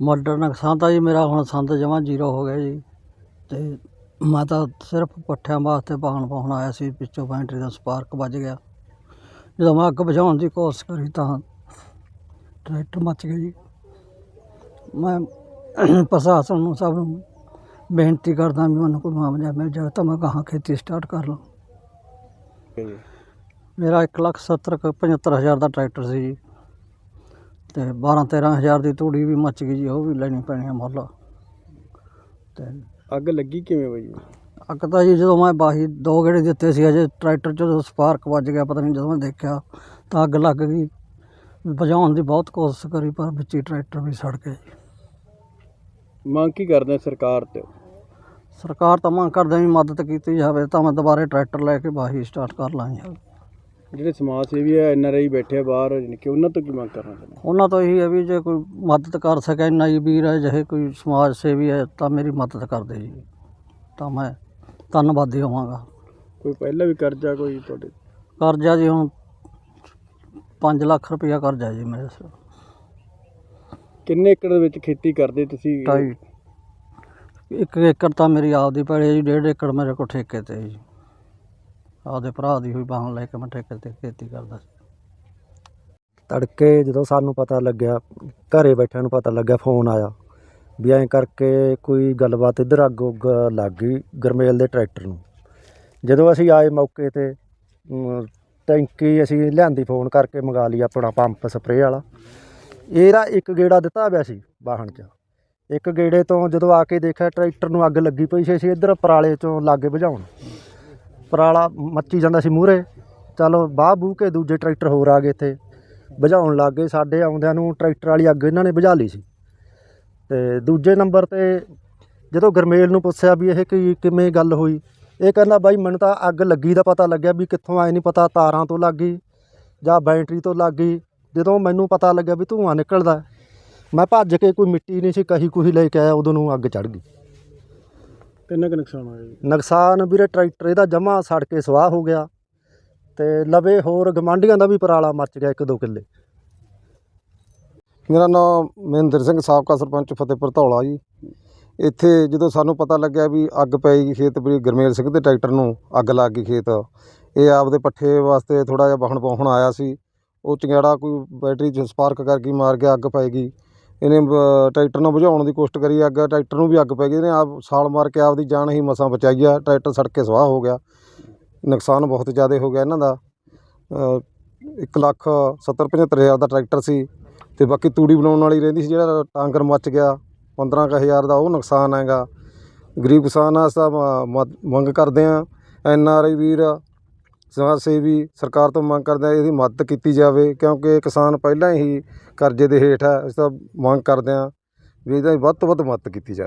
Motor ਨੁਕਸਾਨ ਤਾਂ ਜੀ ਮੇਰਾ ਹੁਣ ਸੰਦ ਜਮਾ ਜ਼ੀਰੋ ਹੋ ਗਿਆ ਜੀ। ਤੇ ਮੈਂ ਤਾਂ ਸਿਰਫ ਪੱਠਿਆਂ ਵਾਸਤੇ ਵਾਹਣ ਪਾਉਣ ਆਇਆ ਸੀ ਪਿੱਛੋਂ ਬੈਟਰੀ ਦਾ ਸਪਾਰਕ ਵੱਜ ਗਿਆ। ਜਦੋਂ ਮੈਂ ਅੱਗ ਬੁਝਾਉਣ ਦੀ ਕੋਸ਼ਿਸ਼ ਕਰੀ ਤਾਂ ਟਰੈਕਟਰ ਮੱਚ ਗਿਆ ਜੀ। ਮੈਂ ਪ੍ਰਸ਼ਾਸਨ ਨੂੰ ਸਭ ਨੂੰ ਬੇਨਤੀ ਕਰਦਾ ਵੀ ਮੈਨੂੰ ਕੋਈ ਮੁਆਵਜ਼ਾ ਮਿਲ ਜਾਵੇ ਤਾਂ ਮੈਂ ਕਹਾਂ ਖੇਤੀ ਸਟਾਰਟ ਕਰ ਲਾਂ ਮੇਰਾ ਇੱਕ ਲੱਖ ਸੱਤਰ ਕੁ ਪਝੱਤਰ ਹਜ਼ਾਰ ਦਾ ਟਰੈਕਟਰ ਸੀ ਜੀ। ਤੇ 12 13 ਹਜ਼ਾਰ ਦੀ ਤੂੜੀ ਵੀ ਮੱਚ ਗਈ ਜੀ ਉਹ ਵੀ ਲੈਣੀ ਪੈਣੀ ਆ ਮੁੱਲ। ਤੇ ਅੱਗ ਲੱਗੀ ਕਿਵੇਂ ਬਈ? ਅੱਗ ਤਾਂ ਜੀ ਜਦੋਂ ਮੈਂ ਬਾਹੀ ਦੋ ਗੇੜੇ ਦਿੱਤੇ ਸੀ ਅਜੇ ਟਰੈਕਟਰ 'ਚ ਸਪਾਰਕ ਵੱਜ ਗਿਆ ਪਤਾ ਨਹੀਂ ਜਦੋਂ ਮੈਂ ਦੇਖਿਆ ਤਾਂ ਅੱਗ ਲੱਗ ਗਈ। ਬੁਝਾਉਣ ਦੀ ਬਹੁਤ ਕੋਸ਼ਿਸ਼ ਕਰੀ ਪਰ ਵਿੱਚ ਹੀ ਟਰੈਕਟਰ ਵੀ ਸੜ ਗਿਆ ਜੀ। ਮੰਗ ਕੀ ਕਰਦੇ ਆ ਸਰਕਾਰ ਤੇ? ਸਰਕਾਰ ਤਾਂ ਮੰਗ ਕਰਦੇ ਵੀ ਮਦਦ ਕੀਤੀ ਜਾਵੇ ਤਾਂ ਮੈਂ ਦੁਬਾਰੇ ਟਰੈਕਟਰ ਲੈ ਕੇ ਬਾਹੀ ਸਟਾਰਟ ਕਰ ਲਾਂ ਜੀ ਜਿਹੜੇ ਸਮਾਜ ਸੇਵੀ ਆ ਐਨ ਆਰ ਆਈ ਬੈਠੇ ਆ ਬਾਹਰ ਯਾਨੀ ਕਿ ਉਹਨਾਂ ਤੋਂ ਕੀ ਮੰਗ ਕਰਨਾ ਚਾਹੁੰਦੇ ਉਹਨਾਂ ਤੋਂ ਇਹੀ ਹੈ ਵੀ ਜੇ ਕੋਈ ਮਦਦ ਕਰ ਸਕੇ ਨਾਈ ਵੀਰ ਹੈ ਜਿਹੇ ਕੋਈ ਸਮਾਜ ਸੇਵੀ ਹੈ ਤਾਂ ਮੇਰੀ ਮਦਦ ਕਰ ਦੇ ਜੀ। ਤਾਂ ਮੈਂ ਧੰਨਵਾਦੀ ਹੋਵਾਂਗਾ। ਕੋਈ ਪਹਿਲਾਂ ਵੀ ਕਰਜ਼ਾ ਕੋਈ ਤੁਹਾਡੇ? ਕਰਜ਼ਾ ਜੀ ਹੁਣ 5 ਲੱਖ ਰੁਪਇਆ ਕਰਜ਼ਾ ਜੀ ਮੇਰੇ ਸਿਰ। ਕਿੰਨੇ ਏਕੜ ਦੇ ਵਿੱਚ ਖੇਤੀ ਕਰਦੇ ਤੁਸੀਂ? ਢਾਈ। ਇੱਕ ਏਕੜ ਤਾਂ ਮੇਰੀ ਆਪਦੀ ਪੈਲੀ ਹੈ ਜੀ ਡੇਢ ਏਕੜ ਮੇਰੇ ਕੋਲ ਠੇਕੇ ਤੇ ਜੀ। ਆਪਦੇ ਭਰਾ ਦੀ ਹੋਈ ਬਾਹਣ ਲੈ ਕੇ ਮੈਂ ਠੇਕੇ ਤੇ ਖੇਤੀ ਕਰਦਾ ਸੀ। ਤੜਕੇ ਜਦੋਂ ਸਾਨੂੰ ਪਤਾ ਲੱਗਿਆ, ਘਰੇ ਬੈਠਿਆਂ ਨੂੰ ਪਤਾ ਲੱਗਿਆ, ਫੋਨ ਆਇਆ ਵੀ ਐਂ ਕਰਕੇ ਕੋਈ ਗੱਲਬਾਤ ਇੱਧਰ ਅੱਗ ਉੱਗ ਲੱਗ ਗਈ ਗਰਮੇਲ ਦੇ ਟਰੈਕਟਰ ਨੂੰ। ਜਦੋਂ ਅਸੀਂ ਆਏ ਮੌਕੇ ਤੇ ਟੈਂਕੀ ਅਸੀਂ ਲਿਆਂਦੀ ਫੋਨ ਕਰਕੇ ਮੰਗਾ ਲਈ ਆਪਣਾ ਪੰਪ ਸਪਰੇਅ ਵਾਲਾ। ਇਹਦਾ ਇੱਕ ਗੇੜਾ ਦਿੱਤਾ ਹੋਇਆ ਸੀ ਵਾਹਣ 'ਚ। ਇੱਕ ਗੇੜੇ ਤੋਂ ਜਦੋਂ ਆ ਕੇ ਦੇਖਿਆ ਟਰੈਕਟਰ ਨੂੰ ਅੱਗ ਲੱਗੀ ਪਈ ਸੀ, ਅਸੀਂ ਇੱਧਰ ਪਰਾਲੇ 'ਚੋਂ ਲਾਗੇ ਬੁਝਾਉਣ ਪਰਾਲਾ ਮੱਚੀ ਜਾਂਦਾ ਸੀ ਮੂਹਰੇ। ਚਲੋ ਬਾਹ ਬੂ ਕੇ ਦੂਜੇ ਟਰੈਕਟਰ ਹੋਰ ਆ ਗਏ ਇੱਥੇ। ਬੁਝਾਉਣ ਲੱਗ ਗਏ ਸਾਡੇ ਆਉਂਦਿਆਂ ਨੂੰ ਟਰੈਕਟਰ ਵਾਲੀ ਅੱਗ ਇਹਨਾਂ ਨੇ ਬੁਝਾ ਲਈ ਸੀ। ਤੇ ਦੂਜੇ ਨੰਬਰ ਤੇ ਜਦੋਂ ਗਰਮੇਲ ਨੂੰ ਪੁੱਛਿਆ ਵੀ ਇਹ ਕਿ ਕਿਵੇਂ ਗੱਲ ਹੋਈ, ਇਹ ਕਹਿੰਦਾ ਬਾਈ ਮੈਨੂੰ ਤਾਂ ਅੱਗ ਲੱਗੀ ਦਾ ਪਤਾ ਲੱਗਿਆ ਵੀ ਕਿੱਥੋਂ ਆਏ ਨਹੀਂ ਪਤਾ, ਤਾਰਾਂ ਤੋਂ ਲੱਗ ਗਈ ਜਾਂ ਬੈਟਰੀ ਤੋਂ ਲੱਗ ਗਈ। ਜਦੋਂ ਮੈਨੂੰ ਪਤਾ ਲੱਗਿਆ ਵੀ ਧੂੰਆਂ ਨਿਕਲਦਾ, ਮੈਂ ਭੱਜ ਕੇ ਕੋਈ ਮਿੱਟੀ ਨਹੀਂ ਸੀ, ਕਹੀ ਕੁਹੀ ਲੈ ਕੇ ਆਇਆ, ਉਦੋਂ ਨੂੰ ਅੱਗ ਚੜ ਗਈ। ਕਿੰਨਾ ਕੁ ਨੁਕਸਾਨ ਹੋਇਆ ਜੀ? ਨੁਕਸਾਨ ਵੀਰੇ ਟਰੈਕਟਰ ਇਹਦਾ ਜਮਾ ਸੜ ਕੇ ਸਵਾਹ ਹੋ ਗਿਆ ਤੇ ਲਵੇ ਹੋਰ ਗਮਾਂਡੀਆਂ ਦਾ ਵੀ ਪਰਾਲਾ ਮੱਚ ਗਿਆ ਇੱਕ ਦੋ ਕਿੱਲੇ। ਮੇਰਾ ਨਾਮ ਮਹਿੰਦਰ ਸਿੰਘ ਸਾਬਕਾ ਸਰਪੰਚ ਫਤਿਹਪੁਰ ਧੌਲਾ ਜੀ। ਇੱਥੇ ਜਦੋਂ ਸਾਨੂੰ ਪਤਾ ਲੱਗਿਆ ਵੀ ਅੱਗ ਪੈ ਗਈ ਖੇਤ ਵੀ ਗਰਮੇਲ ਸਿੰਘ ਦੇ ਟਰੈਕਟਰ ਨੂੰ ਅੱਗ ਲੱਗ ਗਈ ਖੇਤ ਇਹ ਆਪਦੇ ਪੱਠੇ ਵਾਸਤੇ ਥੋੜਾ ਜਿਹਾ ਵਾਹਣ ਪਾਉਣ ਆਇਆ ਸੀ। ਉਹ ਚੰਗਿਆੜਾ ਕੋਈ ਬੈਟਰੀ 'ਚ ਸਪਾਰਕ ਕਰ ਗਈ ਮਾਰ ਗਿਆ ਅੱਗ ਪੈ ਗਈ। ਇਹਨੇ ਬ- ਟਰੈਕਟਰ ਨੂੰ ਬੁਝਾਉਣ ਦੀ ਕੋਸ਼ਿਸ਼ ਕਰੀ ਅੱਗ ਟਰੈਕਟਰ ਨੂੰ ਵੀ ਅੱਗ ਪੈ ਗਈ ਇਹਨੇ ਆਪ ਛਾਲ ਮਾਰ ਕੇ ਆਪਦੀ ਜਾਨ ਹੀ ਮਸਾਂ ਬਚਾਈ ਆ ਟਰੈਕਟਰ ਸੜ ਕੇ ਸਵਾਹ ਹੋ ਗਿਆ। ਨੁਕਸਾਨ ਬਹੁਤ ਜ਼ਿਆਦਾ ਹੋ ਗਿਆ ਇਹਨਾਂ ਦਾ। ਅ, ਇੱਕ ਲੱਖ ਸੱਤਰ ਪਝੱਤਰ ਹਜ਼ਾਰ ਦਾ ਟਰੈਕਟਰ ਸੀ ਤੇ ਬਾਕੀ ਤੂੜੀ ਬਣਾਉਣ ਵਾਲੀ ਰਹਿੰਦੀ ਸੀ ਜਿਹੜਾ ਟਾਂਕਰ ਮੱਚ ਗਿਆ 15 ਕੁ ਹਜ਼ਾਰ ਦਾ ਉਹ ਨੁਕਸਾਨ ਹੈਗਾ। ਗਰੀਬ ਕਿਸਾਨ ਆ ਸਭ ਮੰਗ ਕਰਦੇ ਆ ਐਨ ਆਰ ਆਈ ਵੀਰ ਸਮਾਜ ਸੇਵੀ ਸਰਕਾਰ ਤੋਂ ਮੰਗ ਕਰਦੇ ਆ ਇਹਦੀ ਮਦਦ ਕੀਤੀ ਜਾਵੇ, ਕਿਉਂਕਿ ਕਿਸਾਨ ਪਹਿਲਾਂ ਹੀ ਕਰਜ਼ੇ ਦੇ ਹੇਠ ਹੈ ਅਸੀਂ ਤਾਂ ਮੰਗ ਕਰਦੇ ਆ ਵੀ ਇਹਦਾ ਵੱਧ ਤੋਂ ਵੱਧ ਮਦਦ ਕੀਤੀ ਜਾਵੇ।